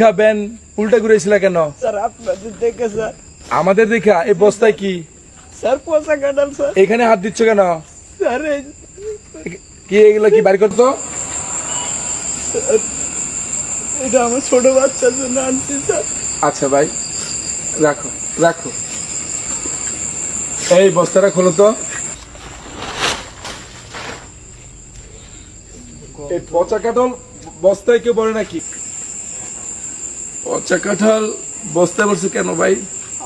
দেখা ব্যান উল্টা ঘুরেছিল কেন? স্যার আপনাদের দেখে স্যার। আমাদের দেখা এই বস্তায় কি? স্যার পয়সা কাটাল স্যার। এখানে হাত দিচ্ছ কেন? স্যার কি এগুলো কি বাড়ি করতো? এটা আমার ছোট বাচ্চার জন্য আনছি স্যার। আচ্ছা ভাই রাখো রাখো। এই বস্তাটা খোলো তো। এই পচা কাঁঠাল বস্তায় কেউ বলে নাকি? পচা কাঁঠাল বস্তায় বলছে কেন ভাই?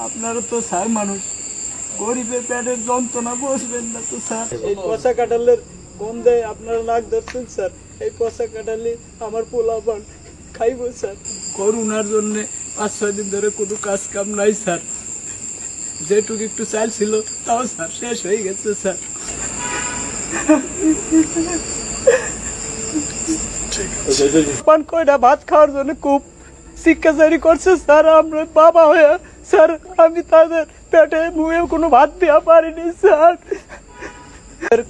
আপনারা তো স্যার মানুষ। গরিবের পেটের যন্ত্রণা বসবেন না তো স্যার। এই পচা কাটালের গন্ধে আপনারা নাক ধরছেন স্যার। এই পচা কাটালে আমার পোলা পান খাইব স্যার। করুণার জন্য পাঁচ ছয় দিন ধরে কোনো কাজ কাম নাই স্যার। যেটুকু একটু চাল ছিল তাও স্যার শেষ হয়ে গেছে স্যার। পান কয়টা? ভাত খাওয়ার জন্য খুব শিক্ষাচারি করছে, স্যার, আমরা বাবা হয়ে, স্যার, আমি তাদের পেটে মুখে কোনো ভাত দেওয়া পারিনি স্যার,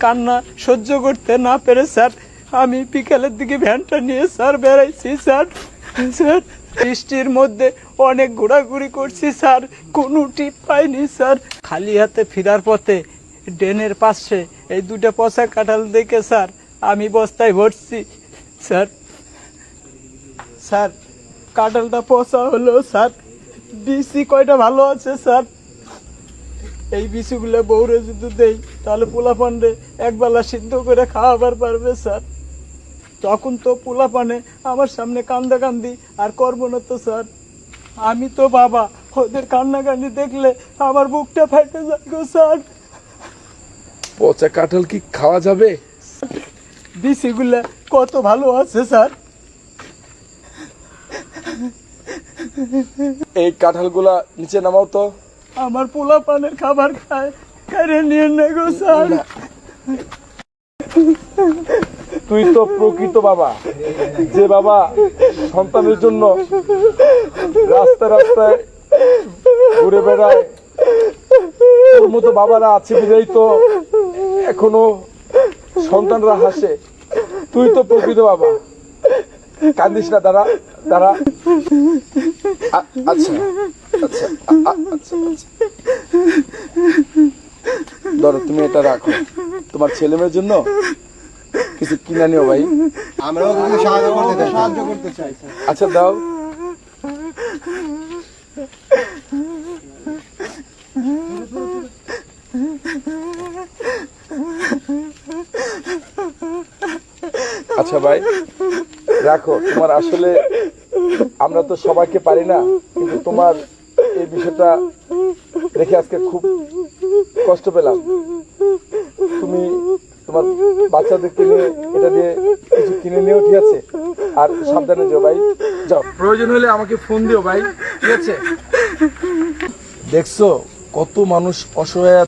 কান্না সহ্য করতে না পেরে, স্যার, আমি বিকেলের দিকে ভ্যানটা নিয়ে, স্যার, বেড়াইছি, স্যার। স্যার, বৃষ্টির মধ্যে অনেক ঘোরাঘুরি করছি, স্যার, কোনো টিপ পাইনি, স্যার। খালি হাতে ফেরার পথে ড্রেনের পাশে এই দুটো পচা কাঁঠাল দেখে, স্যার, আমি বস্তায় ভরছি, স্যার। স্যার কাঁঠালটা পচা হলো স্যার। বিসি কয়টা ভালো আছে স্যার? এই বিসিগুলো বউরে যদি দেই তাহলে পোলা পান্ডে একবেলা সিদ্ধ করে খাওয়াবার পারবে স্যার। তখন তো পোলা পানে আমার সামনে কান্দা কান্দি আর করব না তো স্যার। আমি তো বাবা ওদের কান্নাকান্দি দেখলে আমার বুকটা ফেটে যায় গো স্যার। পচা কাঁঠাল কি খাওয়া যাবে? বিসিগুলা কত ভালো আছে স্যার? এই কাঁঠালগুলা নিচে নামাও তো। আমার পোলা পানের খাবার খায়। কেড়ে নিয়ে নে গো স্যার। তুই তো প্রকৃত বাবা। যে বাবা সন্তানের জন্য রাস্তায় রাস্তায় ঘুরে বেড়ায় তোর মতো বাবারা আছে বিধাই তো এখনও সন্তানরা হাসে। তুই তো প্রকৃত বাবা। কান্দিস না দাঁড়া দাঁড়া। আচ্ছা আচ্ছা আচ্ছা আচ্ছা। ধরো তুমি এটা রাখো। তোমার ছেলে মেয়ের জন্য কিছু কিনা নিও ভাই। আমরাও কিন্তু সাহায্য করতে চাই সাহায্য করতে চাই আচ্ছা দাও। আচ্ছা ভাই। রাখো তোমার আসলে আমরা তো সবাইকে পারি না কিন্তু তোমার এই বিষয়টা দেখে আজকে খুব কষ্ট পেলাম। তুমি তোমার বাচ্চাদেরকে নিয়ে এটা দিয়ে কিছু কিনে নিও ঠিক আছে আর সাবধানে যাও ভাই যাও। প্রয়োজন হলে আমাকে ফোন দিও ভাই ঠিক আছে? দেখছ কত মানুষ অসহায়